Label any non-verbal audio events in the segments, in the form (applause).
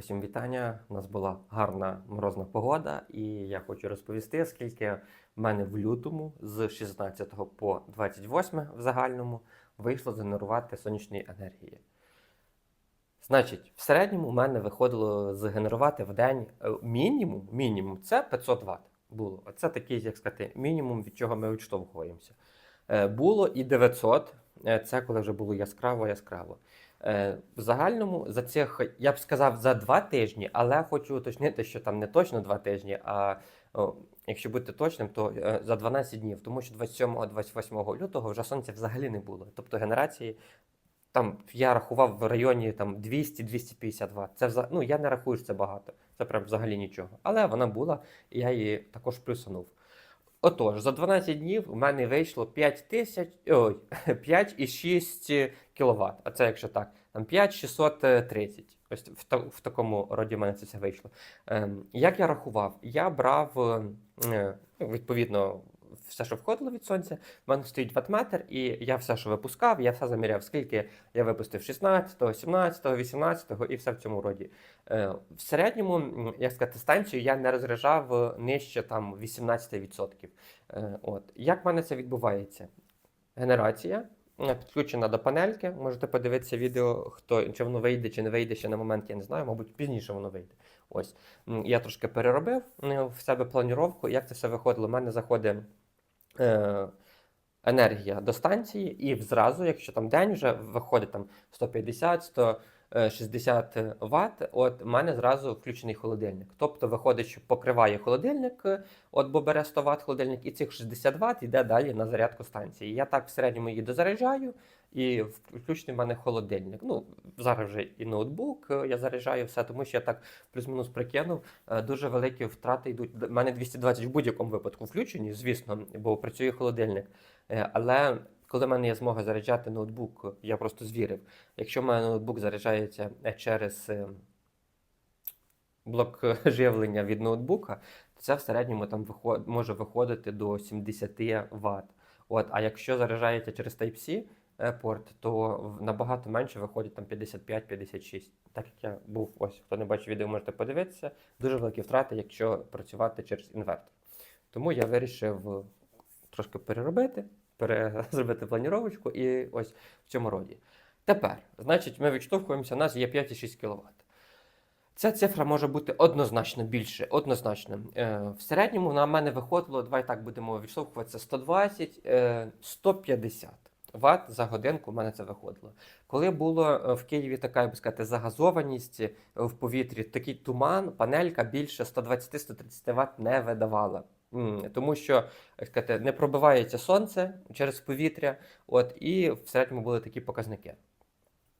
Усім вітання. У нас була гарна морозна погода, і я хочу розповісти, скільки в мене в лютому з 16 по 28 в загальному вийшло згенерувати сонячної енергії. Значить, в середньому у мене виходило згенерувати в день е, мінімум, мінімум це 500 Вт було. Це такий, як сказати, мінімум, від чого ми відштовхуємося. Е, Було і 900, е, це коли вже було яскраво, яскраво. Е, В загальному за цих, я б сказав, за два тижні, але хочу уточнити, що там не точно два тижні, а якщо бути точним, то е, за 12 днів, тому що 27-28 лютого вже сонця взагалі не було. Тобто генерації там я рахував в районі там 200-250 Вт. Це вза- ну, я не рахую, що це багато. Це прям взагалі нічого. Але вона була, і я її також плюсанув. Отож, за 12 днів у мене вийшло 5 тисяч, ой, (laughs) 5,6 кВт. А це якщо так, там 5,630. Ось в, та- в такому роді в мене це все вийшло. Ем, як я рахував? Я брав е, ну, відповідно все, що входило від сонця. У мене стоїть ватметр, і я все, що випускав, я все заміряв, скільки я випустив 16, 17, 18 і все в цьому роді. Е, В середньому, як сказати, станцію я не розряджав е, нижче там 18%. Е, От. Як в мене це відбувається? Генерація підключена до панельки. Можете подивитися відео, хто чи воно вийде, чи не вийде ще на момент, я не знаю, мабуть, пізніше воно вийде. Ось. Я трошки переробив в себе планіровку, як це все виходило. У мене заходить е, енергія до станції, і зразу, якщо там день вже виходить там 150, 160 Вт, от в мене зразу включений холодильник. Тобто виходить, що покриває холодильник, е, от бо бере 100 Вт холодильник, і цих 60 Вт йде далі на зарядку станції. Я так в середньому її дозаряджаю, і включений в мене холодильник. Ну, зараз вже і ноутбук е, я заряджаю все, тому що я так плюс-мінус прикинув. е, Дуже великі втрати йдуть. У мене 220 в будь-якому випадку включені, звісно, бо працює холодильник. Е, Але коли в мене є змога заряджати ноутбук, я просто звірив. Якщо в мене ноутбук заряджається е, через е, блок (laughs) живлення від ноутбука, то це в середньому там виход, може виходити до 70 Вт. От, а якщо заряджається через Type-C е, порт, то набагато менше виходить там 55-56. Так як я був, ось хто не бачив відео, можете подивитися. Дуже великі втрати, якщо працювати через інвертор. Тому я вирішив трошки переробити, пере... (laughs) зробити планіровочку і ось в цьому роді. Тепер, значить, ми відштовхуємося, у нас є 5,6 кВт. Ця цифра може бути однозначно більше, однозначно. Е, в середньому на мене виходило, давай так будемо відштовхуватися 120, е, 150 Вт за годинку. У мене це виходило. Коли було е, в Києві така, як би сказати, загазованість е, в повітрі, такий туман, панелька більше 120-130 Вт не видавала. Тому що як сказати, не пробивається сонце через повітря, от, і в середньому були такі показники.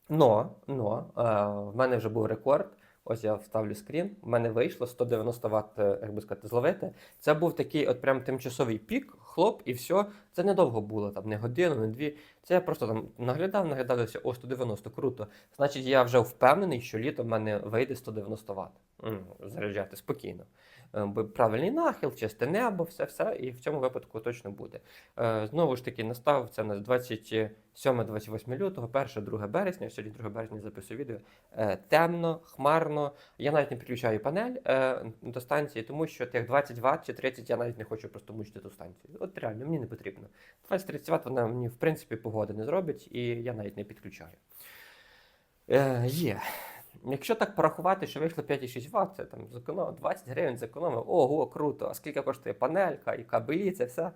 Но, но е, в мене вже був рекорд. Ось я вставлю скрін. У мене вийшло 190 Вт, е, як би сказати, зловити. Це був такий от прям тимчасовий пік, хлоп, і все. Це недовго було, там не годину, не дві. Це я просто там наглядав, наглядався, о, 190, круто. Значить, я вже впевнений, що літом в мене вийде 190 Вт. Заряджати спокійно. Е, Правильний нахил, чисте небо, все, все, і в цьому випадку точно буде. Е, Знову ж таки, настав це на 27-28 лютого, 1-2 березня, сьогодні 2 березня записую відео. Е, Темно, хмарно. Я навіть не підключаю панель до станції, тому що тих 20 Вт чи 30 я навіть не хочу просто мучити ту станцію. От реально, мені не потрібно. 20-30 Вт вона мені, в принципі, погоди не зробить, і я навіть не підключаю. Є. Якщо так порахувати, що вийшло 5,6 Вт, це там зекономив 20 гривень зекономив. Ого, круто! А скільки коштує панелька і кабелі, це все.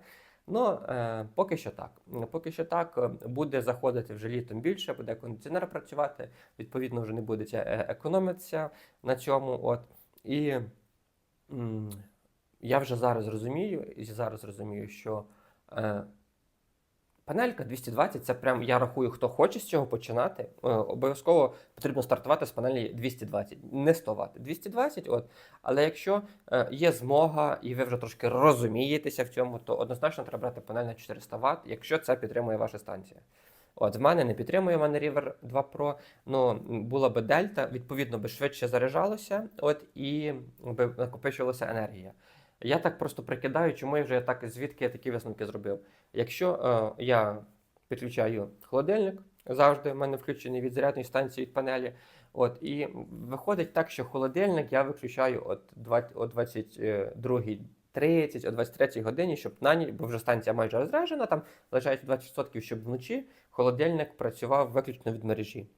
Ну, е, поки що так. Поки що так, е, буде заходити вже літом більше, буде кондиціонер працювати, відповідно, вже не буде е, економитися на цьому. От. І м, я вже зараз розумію, і зараз розумію, що е, панелька 220 це прям я рахую, хто хоче з цього починати. Е, обов'язково потрібно стартувати з панелі 220, не 100 Вт, 220. От. Але якщо е, є змога і ви вже трошки розумієтеся в цьому, то однозначно треба брати панель на 400 Вт, якщо це підтримує ваша станція. От, в мене не підтримує, в мене River 2 Pro, ну була би дельта, відповідно би швидше заряджалося, от і би накопичувалася енергія. Я так просто прикидаю, чому я вже так, звідки я такі висновки зробив. Якщо е, я підключаю холодильник, завжди в мене включений від зарядної станції від панелі, От, і виходить так, що холодильник я виключаю от 20, о 22.30, о 23 годині, щоб на ніч, бо вже станція майже розряджена, там лишається 20%, щоб вночі холодильник працював виключно від мережі.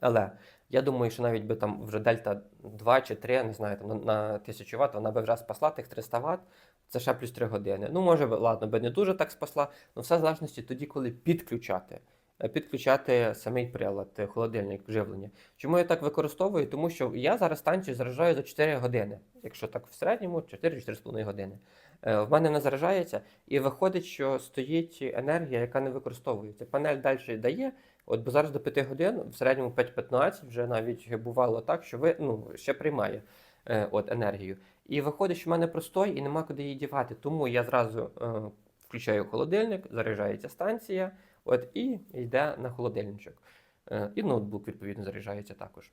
Але я думаю, що навіть би там вже дельта 2 чи 3, не знаю, там на, на 1000 Вт, вона би вже спасла тих 300 Вт, це ще плюс 3 години. Ну, може, ладно, би не дуже так спасла, але все в залежності тоді, коли підключати. Е, Підключати самий прилад, е, холодильник, живлення. Чому я так використовую? Тому що я зараз станцію заряджаю за 4 години. Якщо так в середньому, 4-4,5 години. Е, В мене не заряджається, і виходить, що стоїть енергія, яка не використовується. Панель далі дає. От бо зараз до 5 годин, в середньому 5-15, вже навіть бувало так, що ви ну, ще приймає е, от, енергію. І виходить, що в мене простой і нема куди її дівати. Тому я зразу е, включаю холодильник, заряджається станція, от, і йде на холодильничок. Е, і ноутбук, відповідно, заряджається також.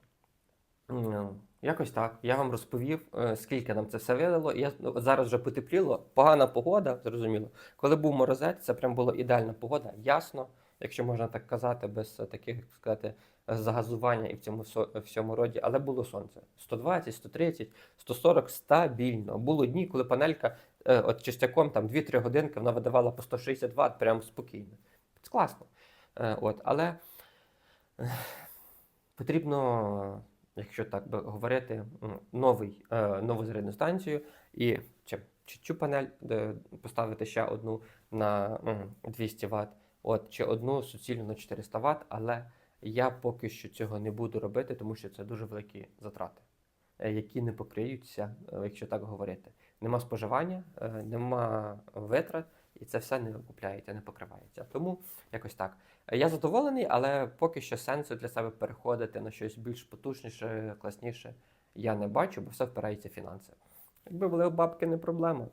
Якось так. Я вам розповів, е, скільки нам це все видало. Я ну, зараз вже потепліло, погана погода, зрозуміло. Коли був морозець, це прям була ідеальна погода, ясно, якщо можна так казати, без таких, як сказати, загазування і в цьому всьому роді, але було сонце. 120, 130, 140 стабільно. Було дні, коли панелька е, от частяком там 2-3 годинки вона видавала по 160 Вт, прям спокійно. Це класно. Е, От, але е, потрібно, якщо так би говорити, новий, нову зарядну станцію і чи, чи цю панель поставити ще одну на 200 Вт, от, чи одну суцільну на 400 Вт, але я поки що цього не буду робити, тому що це дуже великі затрати, е, які не покриються, е, якщо так говорити. Нема споживання, е, нема витрат, і це все не окупляється, не покривається. Тому якось так. Я задоволений, але поки що сенсу для себе переходити на щось більш потужніше, класніше я не бачу, бо все впирається в фінанси. Якби були бабки не проблема,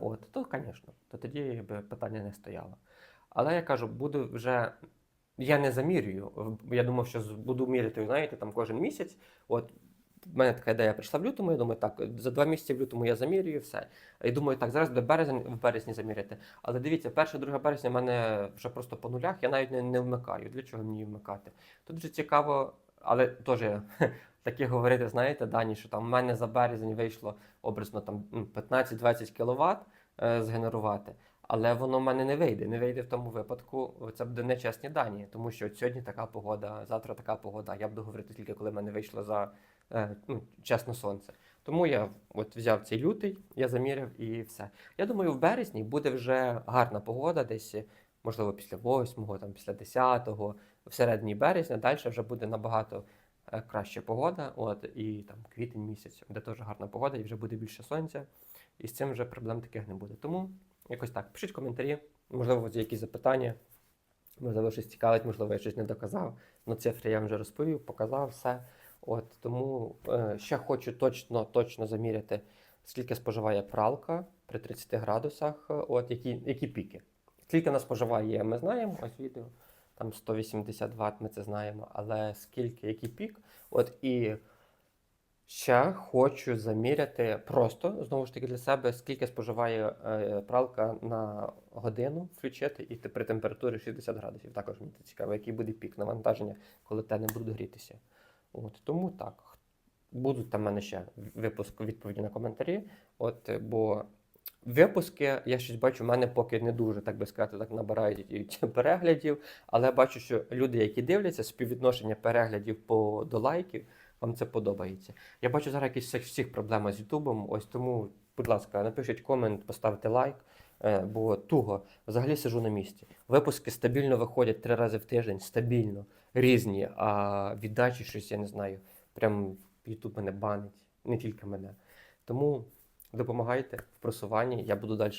от, то, звісно, то тоді би питання не стояло. Але я кажу, буду вже. Я не замірюю. Я думав, що буду міряти, знаєте, там кожен місяць. От в мене така ідея прийшла в лютому. Я думаю, так, за два місяці в лютому я замірюю все. І думаю, так, зараз до березень в березні заміряти. Але дивіться, 1-2 березня в мене вже просто по нулях, я навіть не, не вмикаю. Для чого мені вмикати? Тут вже цікаво, але теж (laughs) таке говорити, знаєте, дані, що там в мене за березень вийшло образно там 15-20 кВт е, згенерувати. Але воно в мене не вийде. Не вийде в тому випадку. Це буде нечесні дані, тому що сьогодні така погода, завтра така погода. Я буду говорити тільки коли в мене вийшло за е, ну, чесно сонце. Тому я от взяв цей лютий, я заміряв і все. Я думаю, в березні буде вже гарна погода, десь, можливо, після 8-го, там, після 10-го, в середині березня, далі вже буде набагато е, краща погода. От, і там квітень місяць, де теж гарна погода, і вже буде більше сонця. І з цим вже проблем таких не буде. Тому якось так. Пишіть коментарі, можливо, є якісь запитання, можливо, щось цікавить, можливо, я щось не доказав. Ну, цифри я вам вже розповів, показав все. От тому е, ще хочу точно, точно заміряти, скільки споживає пралка при 30 градусах, е, от які, які піки. Скільки вона споживає, ми знаємо, ось відео. Там 180 Вт, ми це знаємо, але скільки, який пік. От і ще хочу заміряти просто, знову ж таки, для себе, скільки споживає е, пралка на годину включити, і при температурі 60 градусів. Також мені це цікаво, який буде пік навантаження, коли те не буде грітися. От, тому так. Будуть там в мене ще випуск відповіді на коментарі. От, бо випуски, я щось бачу, в мене поки не дуже, так би сказати, так набирають (laughs) переглядів. Але бачу, що люди, які дивляться, співвідношення переглядів по до лайків, вам це подобається. Я бачу зараз якісь всіх, проблеми з Ютубом. Ось тому, будь ласка, напишіть комент, поставте лайк. е, Бо туго взагалі сижу на місці. Випуски стабільно виходять три рази в тиждень, стабільно, різні. А віддачі щось я не знаю. Прям Ютуб мене банить, не тільки мене. Тому допомагайте в просуванні. Я буду далі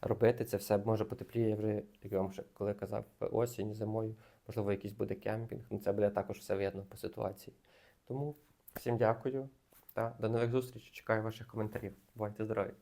робити це все. Може потепліє, вже, як я вам ще коли казав, осінь, зимою, можливо, якийсь буде кемпінг. Ну, це буде також все видно по ситуації. Тому всім дякую та до нових зустрічей. Чекаю ваших коментарів. Бувайте здорові!